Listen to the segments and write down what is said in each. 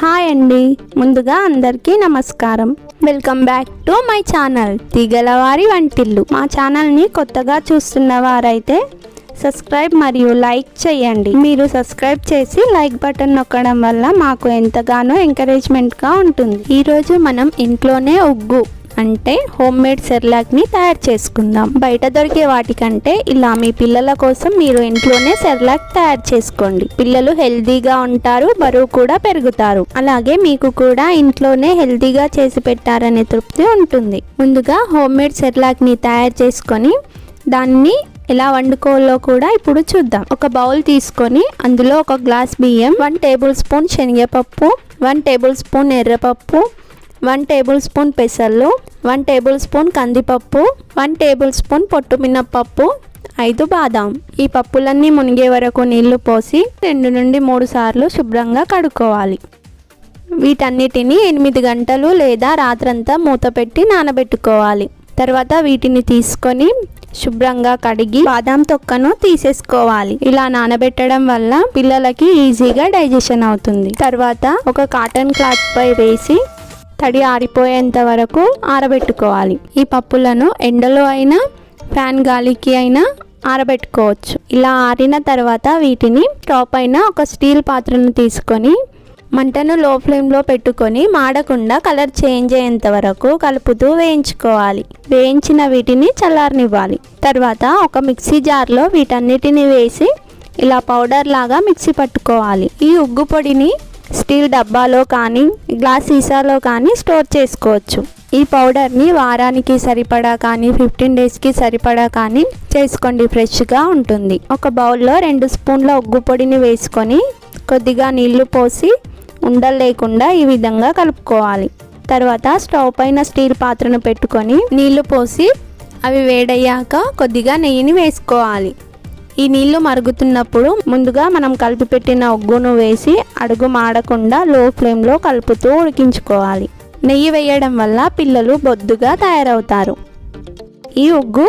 Hi అండి ముందుగా అందరికీ నమస్కారం. Welcome back to my channel తీగలవారి వంటిల్లు. మా ఛానల్ని కొత్తగా చూస్తున్న వారైతే సబ్స్క్రైబ్ మరియు లైక్ చేయండి. మీరు సబ్స్క్రైబ్ చేసి లైక్ బటన్ నొక్కడం వల్ల మాకు ఎంతగానో ఎంకరేజ్మెంట్గా ఉంటుంది. ఈరోజు మనం ఇంట్లోనే ఉగ్గు అంటే హోమ్ మేడ్ సెర్లాక్ని తయారు చేసుకుందాం. బయట దొరికే వాటికంటే ఇలా మీ పిల్లల కోసం మీరు ఇంట్లోనే సెర్లాక్ తయారు చేసుకోండి. పిల్లలు హెల్తీగా ఉంటారు బరువు కూడా పెరుగుతారు. అలాగే మీకు కూడా ఇంట్లోనే హెల్తీగా చేసి పెట్టారనే తృప్తి ఉంటుంది. ముందుగా హోమ్ మేడ్ సెర్లాక్ని తయారు చేసుకొని దాన్ని ఎలా వండుకోవాలో కూడా ఇప్పుడు చూద్దాం. ఒక బౌల్ తీసుకొని అందులో ఒక గ్లాస్ బియ్యం వన్ టేబుల్ స్పూన్ శనగపప్పు వన్ టేబుల్ స్పూన్ ఎర్రపప్పు వన్ టేబుల్ స్పూన్ పెసర్లు వన్ టేబుల్ స్పూన్ కందిపప్పు వన్ టేబుల్ స్పూన్ పొట్టు మినప్పప్పు ఐదు బాదాం. ఈ పప్పులన్నీ మునిగే వరకు నీళ్ళు పోసి రెండు నుండి మూడు సార్లు శుభ్రంగా కడుక్కోవాలి. వీటన్నిటిని ఎనిమిది గంటలు లేదా రాత్రంతా మూత పెట్టి నానబెట్టుకోవాలి. తర్వాత వీటిని తీసుకొని శుభ్రంగా కడిగి బాదాం తొక్కను తీసేసుకోవాలి. ఇలా నానబెట్టడం వల్ల పిల్లలకి ఈజీగా డైజెషన్ అవుతుంది. తర్వాత ఒక కాటన్ క్లాత్ పై వేసి తడి ఆరిపోయేంత వరకు ఆరబెట్టుకోవాలి. ఈ పప్పులను ఎండలో అయినా ఫ్యాన్ గాలికి అయినా ఆరబెట్టుకోవచ్చు. ఇలా ఆరిన తర్వాత వీటిని టాప్ అయిన ఒక స్టీల్ పాత్రను తీసుకొని మంటను లో ఫ్లేమ్లో పెట్టుకొని మాడకుండా కలర్ చేంజ్ అయ్యేంత వరకు కలుపుతూ వేయించుకోవాలి. వేయించిన వీటిని చల్లారనివ్వాలి. తర్వాత ఒక మిక్సీ జార్లో వీటన్నిటిని వేసి ఇలా పౌడర్ లాగా మిక్సీ పట్టుకోవాలి. ఈ ఉగ్గు పొడిని స్టీల్ డబ్బాలో కానీ గ్లాస్ సీసాలో కానీ స్టోర్ చేసుకోవచ్చు. ఈ పౌడర్ని వారానికి సరిపడా కానీ ఫిఫ్టీన్ డేస్కి సరిపడా కానీ చేసుకోండి ఫ్రెష్గా ఉంటుంది. ఒక బౌల్లో రెండు స్పూన్ల ఉగ్గు పొడిని వేసుకొని కొద్దిగా నీళ్ళు పోసి ఉండలు లేకుండా ఈ విధంగా కలుపుకోవాలి. తర్వాత స్టవ్ పైన స్టీల్ పాత్రను పెట్టుకొని నీళ్ళు పోసి అవి వేడయ్యాక కొద్దిగా నెయ్యిని వేసుకోవాలి. ఈ నీళ్ళు మరుగుతున్నప్పుడు ముందుగా మనం కలిపి పెట్టిన ఉగ్గును వేసి అడుగు మాడకుండా లో ఫ్లేమ్లో కలుపుతూ ఉడికించుకోవాలి. నెయ్యి వేయడం వల్ల పిల్లలు బొద్దుగా తయారవుతారు. ఈ ఉగ్గు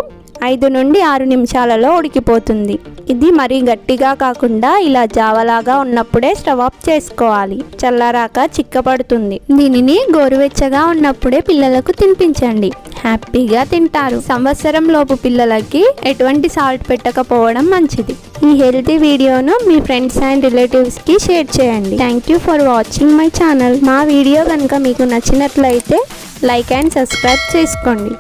ఐదు నుండి ఆరు నిమిషాలలో ఉడికిపోతుంది. ఇది మరీ గట్టిగా కాకుండా ఇలా జావలాగా ఉన్నప్పుడే స్టవ్ ఆఫ్ చేసుకోవాలి. చల్లారాక చిక్కపడుతుంది. దీనిని గోరువెచ్చగా ఉన్నప్పుడే పిల్లలకు తినిపించండి. హ్యాపీగా తింటారు. సంవత్సరం లోపు పిల్లలకి ఎటువంటి సాల్ట్ పెట్టకపోవడం మంచిది. ఈ హెల్తీ వీడియోను మీ ఫ్రెండ్స్ అండ్ రిలేటివ్స్కి షేర్ చేయండి. Thank you for watching my channel. మా వీడియో కనుక మీకు నచ్చినట్లయితే లైక్ అండ్ సబ్స్క్రైబ్ చేసుకోండి.